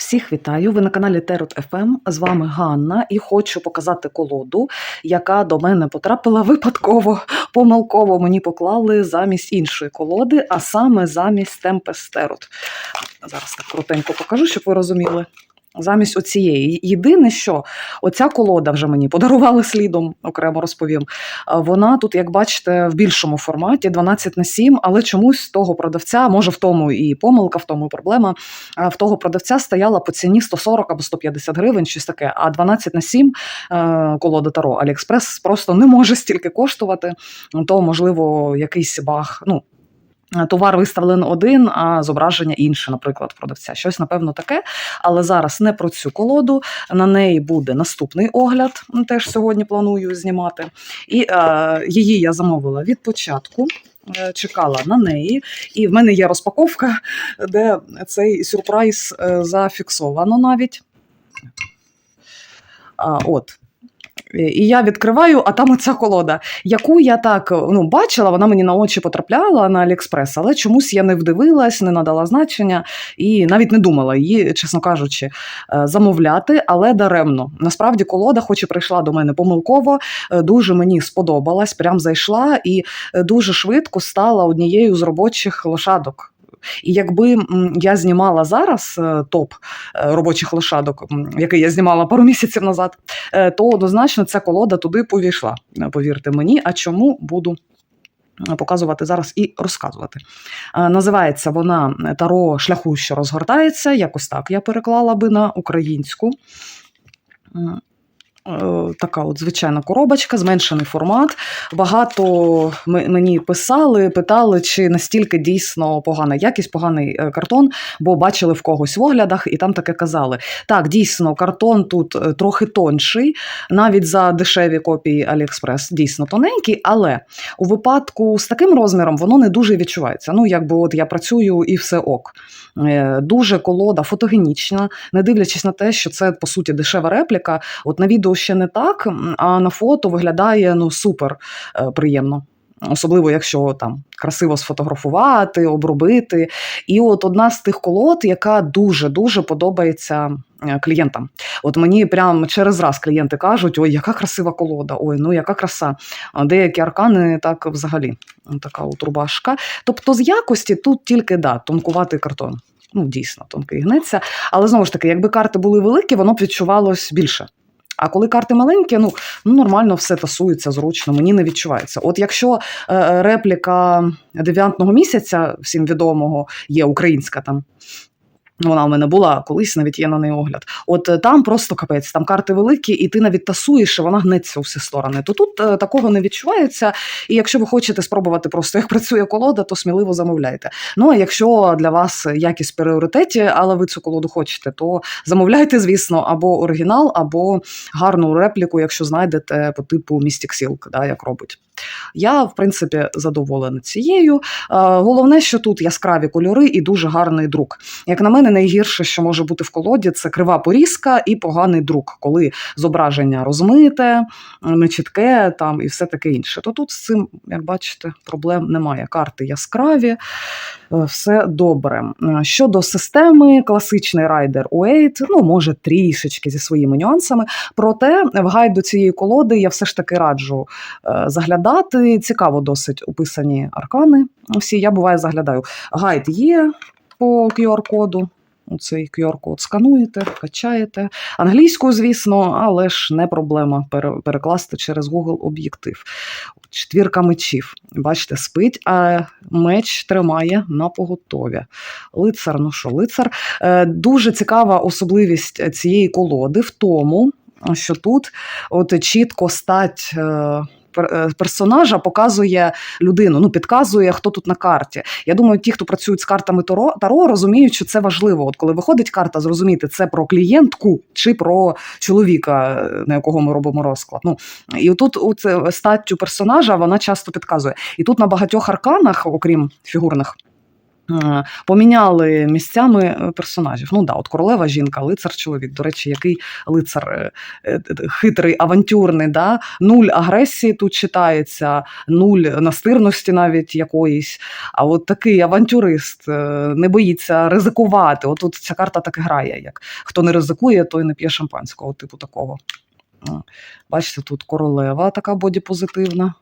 Всіх вітаю! Ви на каналі Терот ФМ. З вами Ганна і хочу показати колоду, яка до мене потрапила випадково, помилково мені поклали замість іншої колоди, а саме замість Tempest. Зараз так коротенько покажу, щоб ви розуміли. Замість оцієї. Єдине, що оця колода вже мені подарували слідом, окремо розповім. Вона тут, як бачите, в більшому форматі 12 на 7, але чомусь того продавця, може в тому і помилка, в тому і проблема. В того продавця стояла по ціні 140 або 150 гривень, щось таке. А 12 на 7 е, колода Таро Аліекспрес просто не може стільки коштувати. То, можливо, якийсь баг. ну, Товар виставлений один, а зображення інше, наприклад, продавця. Щось, напевно, таке. Але зараз не про цю колоду. На неї буде наступний огляд. Теж сьогодні планую знімати. І е, її я замовила від початку. е, Чекала на неї, і в мене є розпаковка, де цей сюрприз е, зафіксовано навіть. А, От. І я відкриваю, а там оця колода, яку я так ну, бачила, вона мені на очі потрапляла на Аліекспрес, але чомусь я не вдивилась, не надала значення і навіть не думала її, чесно кажучи, е, замовляти, але даремно. Насправді колода, хоч і прийшла до мене помилково, е, дуже мені сподобалась, прям зайшла і е, дуже швидко стала однією з робочих лошадок. І якби я знімала зараз е, топ е, робочих лошадок, який я знімала пару місяців назад, е, то однозначно ця колода туди повійшла. Повірте мені, а чому буду. Показувати зараз і розказувати. Називається вона Таро шляху, що розгортається. Якось так я переклала би на українську. Е, Така от звичайна коробочка, зменшений формат. Багато мені писали, питали, чи настільки дійсно погана якість, поганий е, картон, бо бачили в когось в оглядах, і там таке казали. Так, дійсно, картон тут е, трохи тонший, навіть за дешеві копії AliExpress дійсно тоненький, але у випадку з таким розміром воно не дуже відчувається. Ну, якби от я працюю і все ок. Дуже колода фотогенічна, не дивлячись на те, що це по суті дешева репліка. От на відео ще не так, а на фото виглядає ну супер е, приємно. Особливо, якщо там красиво сфотографувати, обробити. І от одна з тих колод, яка дуже-дуже подобається е, клієнтам. От мені прям через раз клієнти кажуть: ой, яка красива колода, ой, ну яка краса. Деякі аркани так взагалі, така от рубашка. Тобто, з якості тут тільки да, тонкуватий картон. Ну, дійсно, тонкий гнеться. Але знову ж таки, якби карти були великі, воно б відчувалось більше. А коли карти маленькі, ну, ну нормально все тасується зручно, мені не відчувається. От якщо е, репліка дев'ятного місяця, всім відомого, є українська там. Вона в мене була колись, навіть є на неї огляд. От е, там просто капець, там карти великі, і ти навіть тасуєш, і вона гнеться у всі сторони. То тут е, такого не відчувається. І якщо ви хочете спробувати просто, як працює колода, то сміливо замовляйте. Ну а якщо для вас якість пріоритеті, але ви цю колоду хочете, то замовляйте, звісно, або оригінал, або гарну репліку, якщо знайдете по типу Mystic Silk, да, як робить. Я, в принципі, задоволена цією. Е, Головне, що тут яскраві кольори і дуже гарний друк. Як на мене, найгірше, що може бути в колоді, це крива порізка і поганий друк, коли зображення розмите, нечітке там і все таке інше. То тут з цим, як бачите, проблем немає. Карти яскраві, все добре. Е, Щодо системи, класичний райдер Уейт, ну може трішечки зі своїми нюансами. Проте в гайду цієї колоди я все ж таки раджу е, заглядати. Цікаво досить описані аркани. Всі я буває заглядаю. Гайд є по QR-коду. Цей QR-код скануєте, качаєте. Англійською, звісно, але ж не проблема перекласти через Google об'єктив. Четвірка мечів. Бачите, спить, а меч тримає на поготові. Лицар, ну що, лицар. Е, Дуже цікава особливість цієї колоди в тому, що тут от чітко стать. Е, пер- Персонажа показує людину, ну підказує, хто тут на карті. Я думаю, ті, хто працюють з картами Таро, Таро розуміють, що це важливо. От коли виходить карта, зрозуміти, це про клієнтку чи про чоловіка, е, на якого ми робимо розклад. Ну і тут у статтю персонажа вона часто підказує. І тут на багатьох арканах, окрім фігурних. Е, поміняли місцями е, персонажів. Ну да, от королева жінка, лицар чоловік. До речі, який лицар е, хитрий, авантюрний, да? нуль агресії тут читається, нуль настирності навіть якоїсь. А от такий авантюрист не боїться ризикувати. От тут ця карта так і грає. Як хто не ризикує, той не п'є шампанського, типу такого. Бачите, тут королева така бодіпозитивна.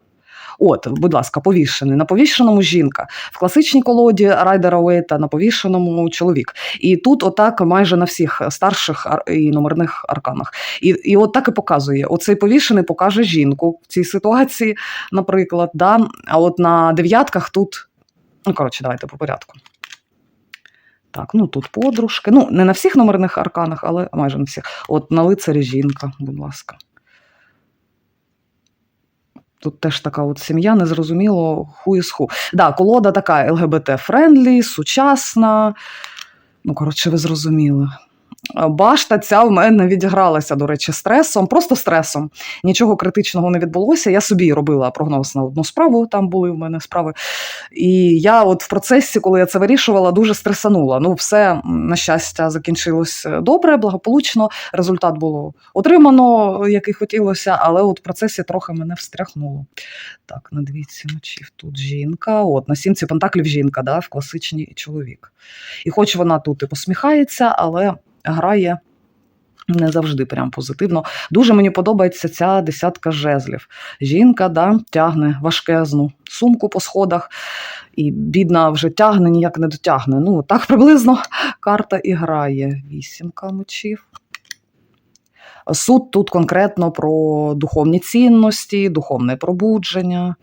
От, будь ласка, повішений. На повішеному жінка. В класичній колоді Райдера Уейта на повішеному чоловік. І тут, отак, майже на всіх старших і номерних арканах. І, і от так і показує. Оцей повішений покаже жінку в цій ситуації, наприклад. Да? А от на дев'ятках тут. Ну, коротше, давайте по порядку. Так, ну тут подружки. Ну, не на всіх номерних арканах, але майже на всіх. От на лицарі жінка, будь ласка. Тут теж така от сім'я, незрозуміло ху із ху. Да, колода така ЛГБТ-френдлі, сучасна. Ну, коротше, ви зрозуміли. Башта ця в мене відігралася, до речі, стресом, просто стресом. Нічого критичного не відбулося. Я собі робила прогноз на одну справу, там були в мене справи. І я от в процесі, коли я це вирішувала, дуже стресанула. Ну, все, на щастя, закінчилось добре, благополучно. Результат було отримано, який хотілося, але от в процесі трохи мене встряхнуло. Так, на двійці мечів тут жінка. От на сімці пентаклів жінка, да, в класичній чоловік. І хоч вона тут і посміхається, але грає. Не завжди прям позитивно. Дуже мені подобається ця десятка жезлів. Жінка да, тягне важкезну сумку по сходах, і бідна вже тягне, ніяк не дотягне. Ну, так приблизно карта і грає. Вісімка мечів. Суд тут конкретно про духовні цінності, духовне пробудження,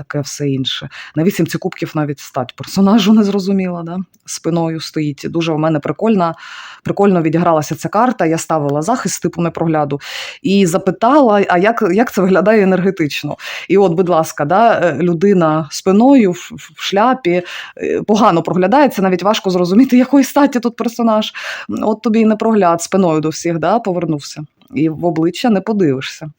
таке все інше. На вісімці кубків навіть стать персонажу не зрозуміла, да? спиною стоїть. Дуже в мене прикольна, прикольно відігралася ця карта. Я ставила захист типу непрогляду і запитала, а як, як це виглядає енергетично. І от, будь ласка, да, е, людина спиною в, в шляпі е, погано проглядається, навіть важко зрозуміти, якої статі тут персонаж. От тобі і непрогляд спиною до всіх да, повернувся. І в обличчя не подивишся.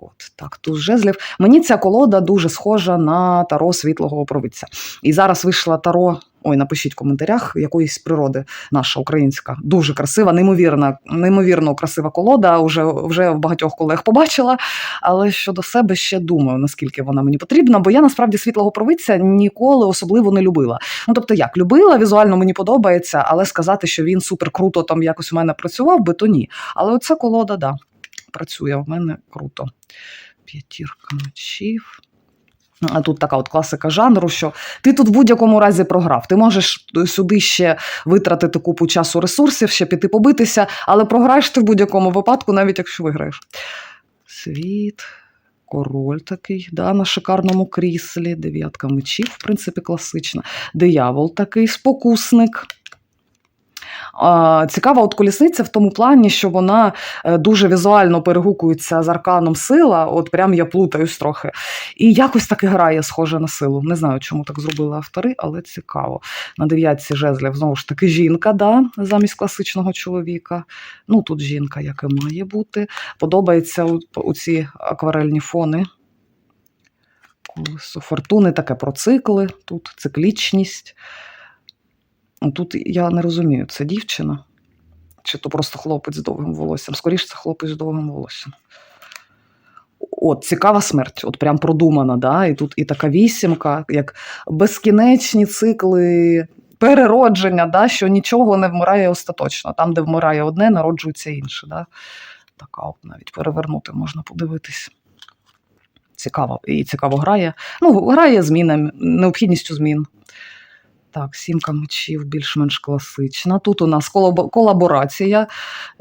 От так, туз жезлів. Мені ця колода дуже схожа на таро світлого провидця. І зараз вийшла таро. Ой, напишіть в коментарях якоїсь природи, наша українська, дуже красива, неймовірна, неймовірно красива колода. Уже вже в багатьох колег побачила. Але щодо себе ще думаю, наскільки вона мені потрібна, бо я насправді світлого провидця ніколи особливо не любила. Ну тобто, як любила, візуально мені подобається, але сказати, що він супер круто там якось у мене працював би, то ні. Але оця колода, да, працює в мене круто. П'ятірка мечів. А тут така от класика жанру, що ти тут в будь-якому разі програв. Ти можеш сюди ще витратити купу часу ресурсів, ще піти побитися, але програєш ти в будь-якому випадку, навіть якщо виграєш. Світ, король такий, да, на шикарному кріслі, дев'ятка мечів, в принципі, класична. Диявол такий, спокусник. Цікава от колісниця в тому плані, що вона е, дуже візуально перегукується з арканом сила. От прям я плутаюсь трохи. І якось таки грає схоже на силу. Не знаю, чому так зробили автори, але цікаво. На дев'ятці жезлів знову ж таки жінка, да, замість класичного чоловіка. Ну тут жінка, як і має бути. У ці акварельні фони. Фортуни таке про цикли, тут циклічність. Тут я не розумію, це дівчина? Чи то просто хлопець з довгим волоссям? Скоріше, це хлопець з довгим волоссям. От, цікава смерть, от прям продумана, да? і тут і така вісімка, як безкінечні цикли переродження, да? що нічого не вмирає остаточно. Там, де вмирає одне, народжується інше. Да? Така от навіть перевернути можна подивитись. Цікаво, і цікаво грає. Ну, грає змінами, необхідністю змін. Так, сімка мечів більш-менш класична. Тут у нас колаборація,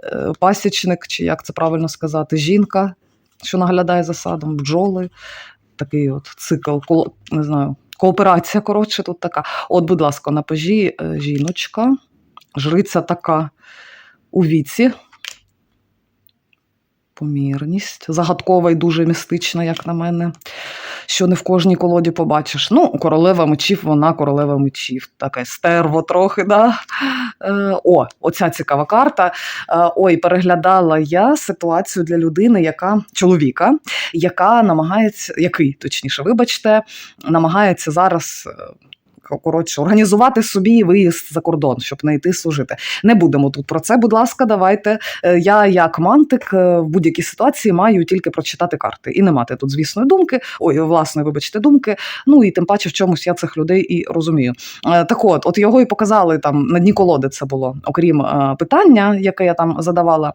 е, пасічник, чи як це правильно сказати, жінка, що наглядає за садом, бджоли. Такий от цикл, не знаю, кооперація, коротше, тут така. От, будь ласка, на пажі е, жіночка, жриця така у віці. Помірність, загадкова і дуже містична, як на мене, що не в кожній колоді побачиш. Ну, королева мечів, вона королева мечів. Таке стерво трохи, да? Е, о, оця цікава карта. Е, ой, переглядала я ситуацію для людини, яка чоловіка, яка намагається, який, точніше, вибачте, намагається зараз. Коротше, організувати собі виїзд за кордон, щоб не йти служити. Не будемо тут про це, будь ласка, давайте. Е, Я, як мантик, е, в будь-якій ситуації маю тільки прочитати карти і не мати тут звісної думки, ой, власної, вибачте, думки. Ну і тим паче в чомусь я цих людей і розумію. Е, Так от, от його і показали там на дні колоди. Це було окрім питання, яке я там задавала.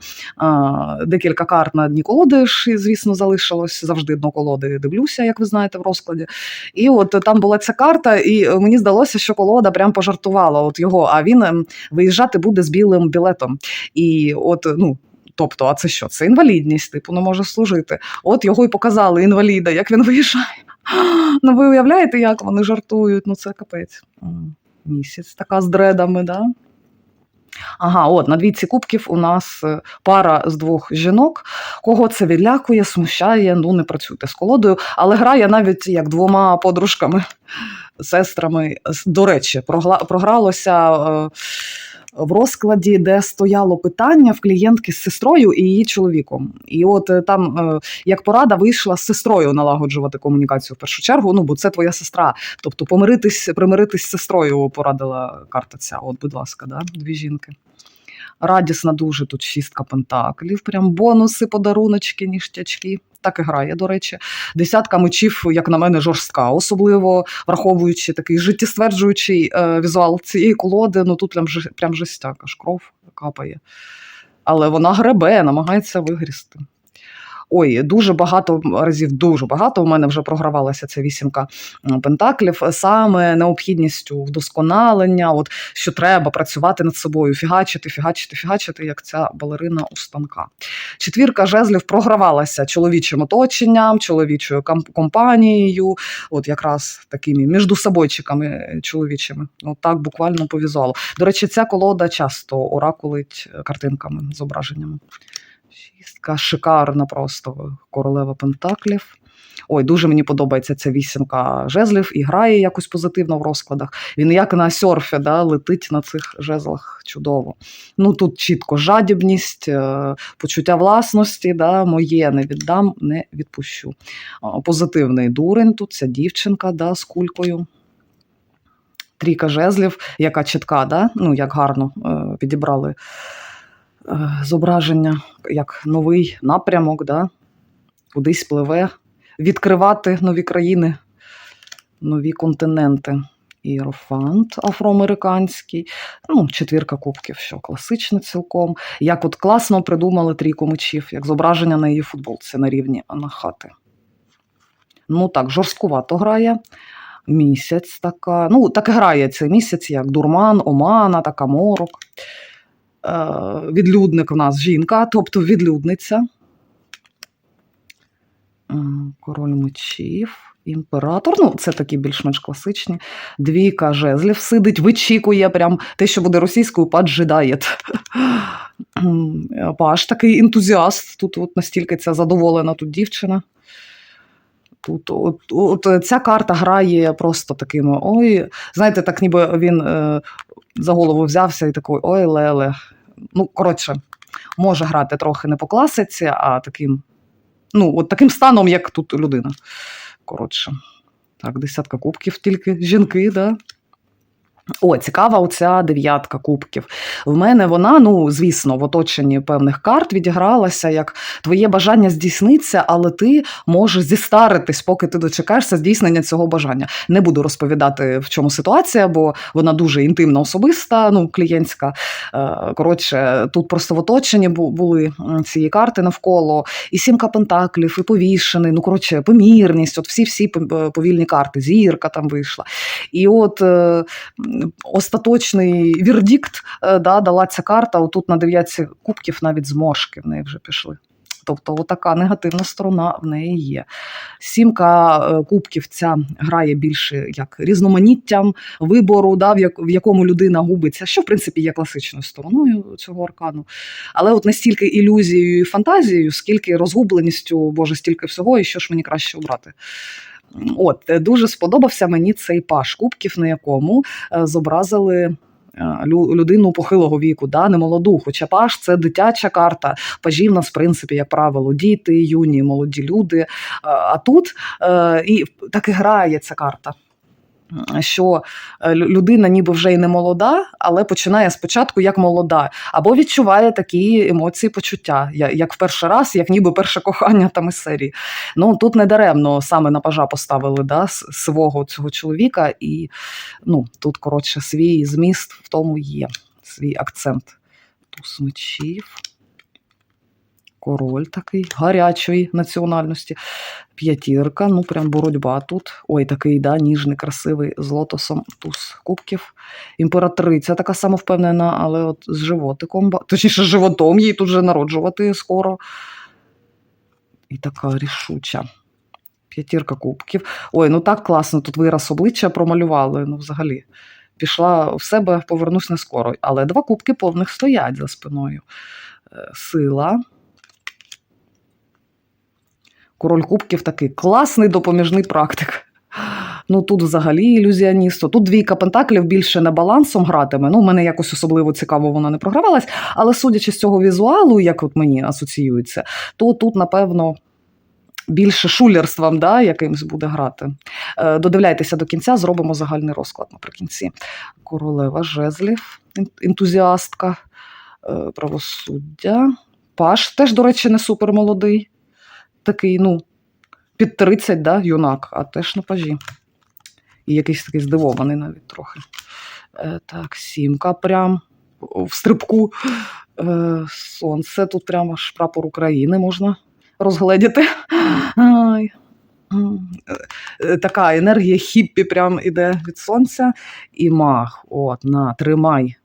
Декілька карт на дні колоди ж, звісно, залишилось завжди дно колоди. Дивлюся, як ви знаєте, в розкладі. І от там була ця карта, і мені здалося, що колода прям пожартувала от його. А він ем, виїжджати буде з білим білетом. І от ну. Тобто, а це що? Це інвалідність, типу, не може служити. От його і показали інваліда, як він виїжджає. Ну, ви уявляєте, як вони жартують? Ну, це капець. Місяць така з дредами, да? Ага, от на двійці кубків у нас е, пара з двох жінок. Кого це відлякує, смущає, ну не працюйте з колодою, але грає навіть як двома подружками, сестрами. До речі, програлося е, в розкладі, де стояло питання в клієнтки з сестрою і її чоловіком. І от е, там, е, як порада, вийшла з сестрою налагоджувати комунікацію в першу чергу. Ну, бо це твоя сестра. Тобто помиритись, примиритись з сестрою порадила карта ця. От, будь ласка, да? дві жінки. Радісна дуже тут шістка пентаклів, прям бонуси, подаруночки, ніштячки. Так і грає, до речі. Десятка мечів, як на мене, жорстка, особливо враховуючи такий життєстверджуючий е, візуал цієї колоди. Ну тут прям, прям жестяк, аж кров капає. Але вона гребе, намагається вигрізти. Ой, дуже багато разів, дуже багато. У мене вже програвалася ця вісімка пентаклів, саме необхідністю вдосконалення, от що треба працювати над собою, фігачити, фігачити, фігачити, як ця балерина у станка. Четвірка жезлів програвалася чоловічим оточенням, чоловічою компанією, от якраз такими міждусобойчиками чоловічими. От так буквально повізувало. До речі, ця колода часто оракулить е, картинками, зображеннями. Шістка шикарна просто королева пентаклів. Ой, дуже мені подобається ця вісімка жезлів і грає якось позитивно в розкладах. Він як на серфі да, летить на цих жезлах чудово. Ну тут чітко жадібність, е, почуття власності, да, моє не віддам, не відпущу. Позитивний дурень тут ця дівчинка да, з кулькою. Трійка жезлів, яка чітка, да? ну як гарно е, підібрали зображення, як новий напрямок, да? кудись пливе, відкривати нові країни, нові континенти. Іерофант афроамериканський, ну, четвірка кубків, що класичне цілком. Як от класно придумали трійку мечів, як зображення на її футболці на рівні Анахати. Ну так, жорсткувато грає. Місяць така. Ну, так і грає цей місяць, як дурман, омана, така морок. Е, відлюдник в нас жінка, тобто відлюдниця. Е, Король мечів, імператор. Ну, це такі більш-менш класичні. Двійка жезлів сидить, вичікує прям те, що буде російською, поджидає. Паш такий ентузіаст. Тут от настільки ця задоволена тут дівчина. Тут от, от ця карта грає просто такими ой, знаєте, так ніби він е, за голову взявся і такий ой, леле. Ну, коротше, може грати трохи не по класиці, а таким, ну, от таким станом, як тут людина. Коротше. Так, десятка кубків тільки жінки, да? О, цікава оця дев'ятка кубків. В мене вона, ну звісно, в оточенні певних карт відігралася як твоє бажання здійсниться, але ти можеш зістаритись, поки ти дочекаєшся здійснення цього бажання. Не буду розповідати, в чому ситуація, бо вона дуже інтимна, особиста, ну клієнтська. Е, Коротше, тут просто в оточенні були ці карти навколо, і сімка пентаклів, і повішений. Ну коротше, помірність. От всі всі повільні карти. Зірка там вийшла. І от. Остаточний вердикт е, да, дала ця карта. Отут на дев'ятці кубків навіть зморшки в неї вже пішли. Тобто, така негативна сторона в неї є. Сімка е, кубків ця грає більше як різноманіттям вибору, да, в якому людина губиться, що в принципі є класичною стороною цього аркану. Але от настільки ілюзією і фантазією, скільки розгубленістю, боже, стільки всього, і що ж мені краще обрати. От е, дуже сподобався мені цей паш кубків, на якому е, зобразили. е, лю- Людину похилого віку, да, не молоду. Хоча паш це дитяча карта. Пажі в нас, в принципі, як правило, діти, юні, молоді люди. А тут і так і грає ця карта. Що е, людина ніби вже й не молода, але починає спочатку як молода, або відчуває такі емоції, почуття, як в перший раз, як ніби перше кохання там із серії. Ну тут не даремно саме на пажа поставили да, свого цього чоловіка, і ну, тут, коротше, свій зміст в тому є, свій акцент. Туз мечів. Король такий гарячої національності. П'ятірка, ну прям боротьба тут. Ой, такий, да, ніжний, красивий з лотосом туз кубків. Імператриця така самовпевнена, але от з животиком, точніше, з животом їй тут же народжувати скоро. І така рішуча. П'ятірка кубків. Ой, ну так класно, тут вираз обличчя промалювали. Ну, взагалі. Пішла в себе, повернусь не скоро. Але два кубки повних стоять за спиною. Е, Сила. Король кубків такий класний допоміжний практик. Ну тут взагалі ілюзіоністо. Тут двійка пентаклів більше не балансом гратиме. Ну, у мене якось особливо цікаво вона не програвалась. Але судячи з цього візуалу, як от мені асоціюється, то тут, напевно, більше шулерством да, якимсь буде грати. Е, Додивляйтеся до кінця, зробимо загальний розклад наприкінці. Королева жезлів, ентузіастка, е, правосуддя. Паш теж, до речі, не супермолодий. Такий, ну, під 30, да, юнак, а теж на пажі. І якийсь такий здивований навіть трохи. Е, так, сімка прям в стрибку. Е, сонце, тут прямо аж прапор України можна розгледіти. Ай. Е, Така енергія хіппі прям іде від сонця. І маг. От, на, тримай.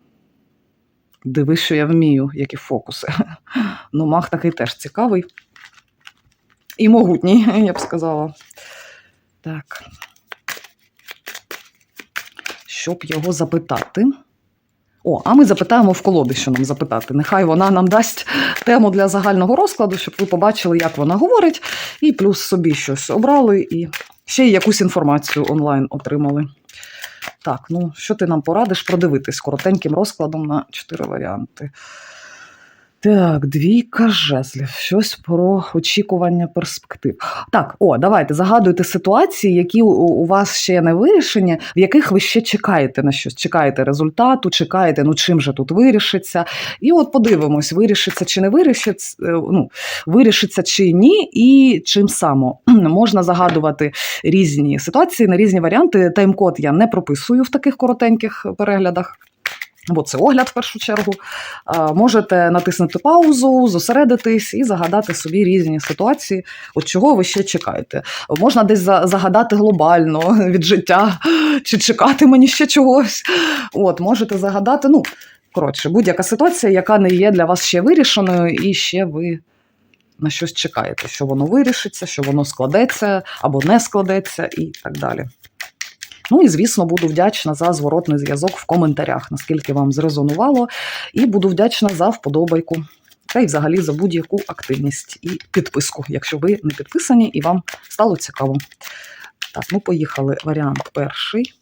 Диви, що я вмію, які фокуси. Ну, маг такий теж цікавий. І могутній, я б сказала. Так. Щоб його запитати. О, а ми запитаємо в колоди, що нам запитати. Нехай вона нам дасть тему для загального розкладу, щоб ви побачили, як вона говорить, і плюс собі щось обрали, і ще й якусь інформацію онлайн отримали. Так, ну що ти нам порадиш продивитись коротеньким розкладом на чотири варіанти. Так, двійка жезлів. Щось про очікування перспектив. Так, о, давайте загадуйте ситуації, які у, вас ще не вирішені, в яких ви ще чекаєте на щось. Чекаєте результату, чекаєте, ну чим же тут вирішиться. І от подивимось, вирішиться чи не вирішиться, е, ну, вирішиться чи ні, і чим само. Можна загадувати різні ситуації на різні варіанти. Тайм-код я не прописую в таких коротеньких переглядах. Бо це огляд в першу чергу. Можете натиснути паузу, зосередитись і загадати собі різні ситуації, от чого ви ще чекаєте. Можна десь загадати глобально від життя, чи чекати мені ще чогось. От, можете загадати, ну, коротше, будь-яка ситуація, яка не є для вас ще вирішеною, і ще ви на щось чекаєте, що воно вирішиться, що воно складеться або не складеться, і так далі. Ну і звісно, буду вдячна за зворотний зв'язок в коментарях, наскільки вам зрезонувало, і буду вдячна за вподобайку. Та й взагалі за будь-яку активність і підписку, якщо ви не підписані і вам стало цікаво. Так, ну поїхали. Варіант перший,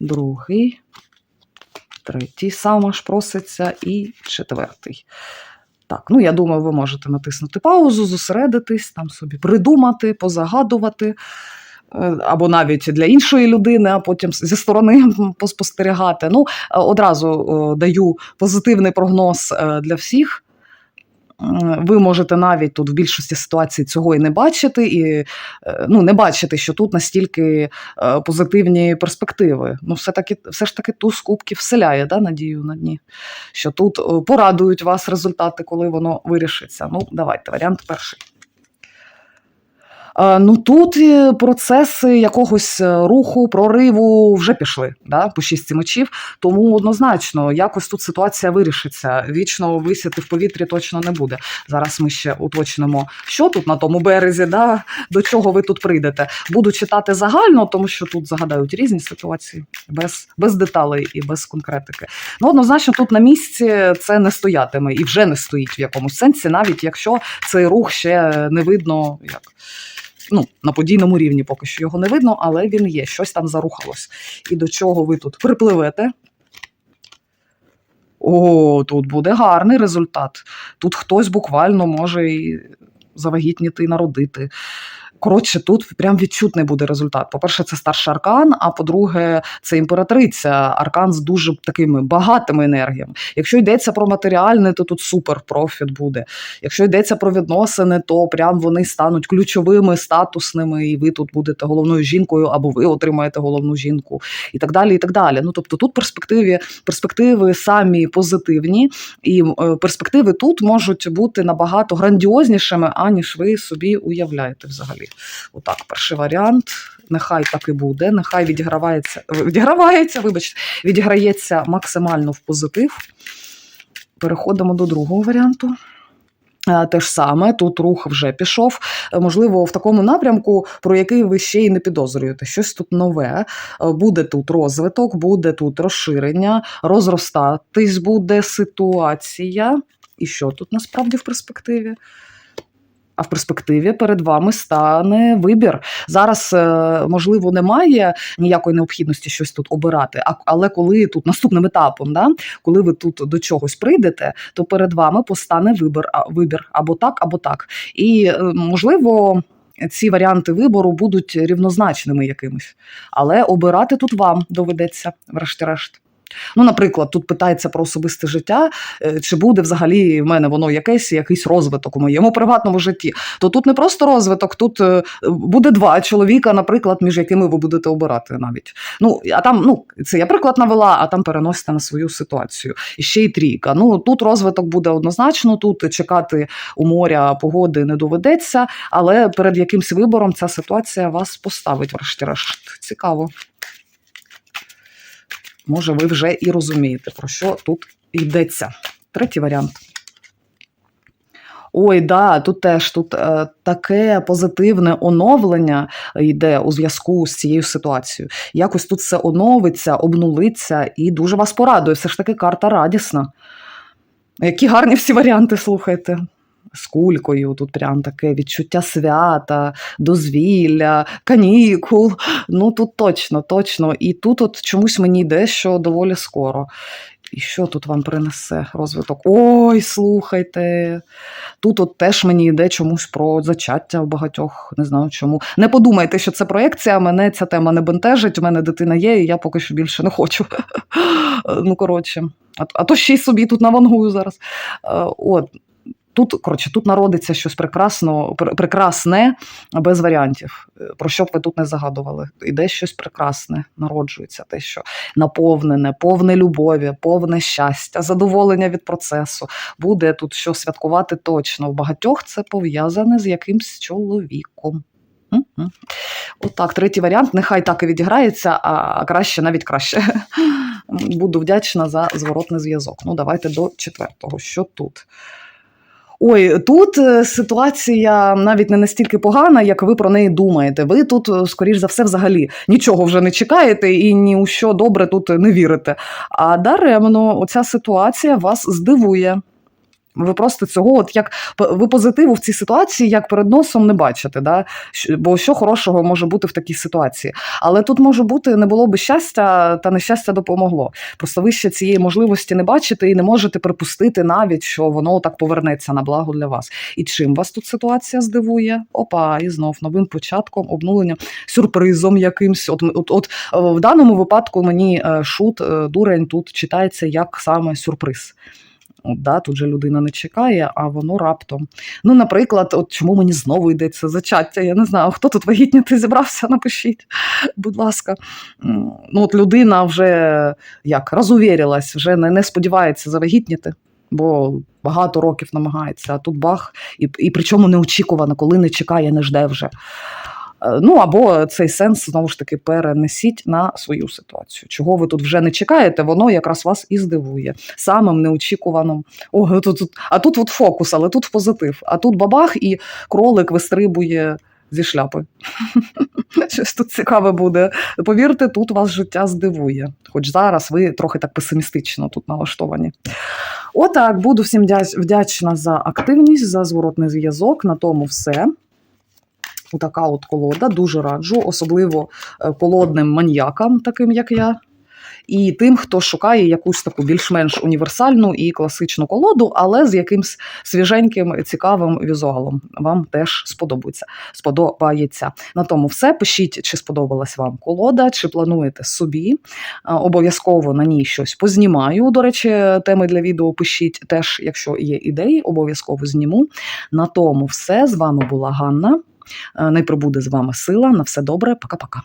другий, третій, сама ж проситься, і четвертий. Так, ну я думаю, ви можете натиснути паузу, зосередитись, там собі придумати, позагадувати. Або навіть для іншої людини, а потім зі сторони поспостерігати. Ну, е, одразу е, даю позитивний прогноз е, для всіх. Ви можете навіть тут в більшості ситуацій цього і не бачити, і ну, не бачити, що тут настільки позитивні перспективи. Ну, все, таки, все ж таки туз кубків вселяє да, надію на дні, що тут порадують вас результати, коли воно вирішиться. Ну, давайте, варіант перший. Е, Ну тут е, процеси якогось е, руху, прориву вже пішли да, по шістці мечів. Тому однозначно якось тут ситуація вирішиться. Вічно висіти в повітрі точно не буде. Зараз ми ще уточнимо, що тут на тому березі, да, до чого ви тут прийдете. Буду читати загально, тому що тут загадають різні ситуації без, без деталей і без конкретики. Ну, однозначно, тут на місці це не стоятиме і вже не стоїть в якомусь сенсі, навіть якщо цей рух ще не видно як. Ну, на подійному рівні поки що його не видно, але він є, щось там зарухалось. І до чого ви тут припливете? О, тут буде гарний результат. Тут хтось буквально може і завагітніти і народити. Коротше, тут прям відчутний буде результат. По-перше, це старший аркан, а по-друге, це імператриця. Аркан з дуже такими багатими енергіями. Якщо йдеться про матеріальне, то тут супер профіт буде. Якщо йдеться про відносини, то прям вони стануть ключовими, статусними, і ви тут будете головною жінкою, або ви отримаєте головну жінку, і так далі. І так далі. Ну тобто, тут перспективи, перспективи самі позитивні, і е, перспективи тут можуть бути набагато грандіознішими, аніж ви собі уявляєте взагалі. Отак, перший варіант. Нехай так і буде, нехай відігравається, відігравається, вибачте, відіграється максимально в позитив. Переходимо до другого варіанту. Е, Те ж саме, тут рух вже пішов. Е, Можливо, в такому напрямку, про який ви ще й не підозрюєте. Щось тут нове. Е, Буде тут розвиток, буде тут розширення, розростатись буде ситуація. І що тут насправді в перспективі? А в перспективі перед вами стане вибір. Зараз, е, можливо, немає ніякої необхідності щось тут обирати. Але коли тут наступним етапом, да, коли ви тут до чогось прийдете, то перед вами постане вибір, вибір або так, або так. І е, можливо. Ці варіанти вибору будуть рівнозначними якимись, але обирати тут вам доведеться, врешті-решт. Ну, наприклад, тут питається про особисте життя, е, чи буде взагалі в мене воно якесь, якийсь розвиток у моєму приватному житті. То тут не просто розвиток, тут е, буде два чоловіка, наприклад, між якими ви будете обирати навіть. Ну, а там, ну, це я приклад навела, а там переносите на свою ситуацію. І ще й трійка. Ну, тут розвиток буде однозначно, тут чекати у моря погоди не доведеться, але перед якимсь вибором ця ситуація вас поставить, врешті-решт. Цікаво. Може, ви вже і розумієте, про що тут йдеться. Третій варіант. Ой, да, тут теж тут е, таке позитивне оновлення йде у зв'язку з цією ситуацією. Якось тут все оновиться, обнулиться і дуже вас порадує. Все ж таки карта радісна. Які гарні всі варіанти, слухайте. З кулькою, тут прям таке відчуття свята, дозвілля, канікул. Ну тут точно, точно. І тут от чомусь мені йде, що доволі скоро. І що тут вам принесе розвиток? Ой, слухайте. Тут от теж мені йде чомусь про зачаття в багатьох, не знаю чому. Не подумайте, що це проєкція, мене ця тема не бентежить, у мене дитина є, і я поки що більше не хочу. ну, коротше, а, а то ще й собі тут навангую зараз. Е, От. Тут, коротше, тут народиться щось прекрасно, пр- прекрасне без варіантів. Е, Про що б ви тут не загадували? Іде щось прекрасне, народжується те, що наповнене, повне любові, повне щастя, задоволення від процесу. Буде тут що святкувати точно. В багатьох це пов'язане з якимсь чоловіком. Мгм. Отак, третій варіант. Нехай так і відіграється, а краще навіть краще. Буду вдячна за зворотний зв'язок. Ну, давайте до четвертого. Що тут? Ой, тут е, ситуація навіть не настільки погана, як ви про неї думаєте. Ви тут, е, скоріш за все, взагалі нічого вже не чекаєте і ні у що добре тут не вірите. А даремно, оця ситуація вас здивує. Ви просто цього, от як ви позитиву в цій ситуації, як перед носом не бачите. Да? Бо що хорошого може бути в такій ситуації? Але тут може бути не було би щастя, та нещастя допомогло. Просто ви ще цієї можливості не бачите і не можете припустити навіть, що воно так повернеться на благо для вас. І чим вас тут ситуація здивує? Опа, і знов новим початком, обнуленням, сюрпризом якимсь. От, от, от е, в даному випадку мені е, шут, е, дурень тут читається як саме сюрприз. От, да, тут же людина не чекає, а воно раптом. Ну, наприклад, от чому мені знову йдеться зачаття? Я не знаю, хто тут вагітніти зібрався, напишіть, будь ласка. Ну, от людина вже як розувірилась, вже не, не сподівається завагітніти, бо багато років намагається, а тут бах, і, і причому неочікувано, коли не чекає, не жде вже. Е, Ну або цей сенс знову ж таки перенесіть на свою ситуацію. Чого ви тут вже не чекаєте, воно якраз вас і здивує самим неочікуваним. О, тут, тут, а тут от фокус, але тут позитив. А тут бабах, і кролик вистрибує зі шляпи. Щось тут цікаве буде. Повірте, тут вас життя здивує. Хоч зараз ви трохи так песимістично тут налаштовані. Отак, буду всім вдячна за активність, за зворотний зв'язок. На тому все. Така от колода, дуже раджу, особливо е, колодним маньякам, таким як я. і тим, хто шукає якусь таку більш-менш універсальну і класичну колоду, але з якимсь свіженьким цікавим візуалом. Вам теж сподобається. Сподобається. На тому все. Пишіть, чи сподобалась вам колода, чи плануєте собі. Обов'язково на ній щось познімаю. До речі, теми для відео пишіть теж, якщо є ідеї, обов'язково зніму. На тому все. З вами була Ганна. Не пробуде з вами сила. На все добре. Пока-пока.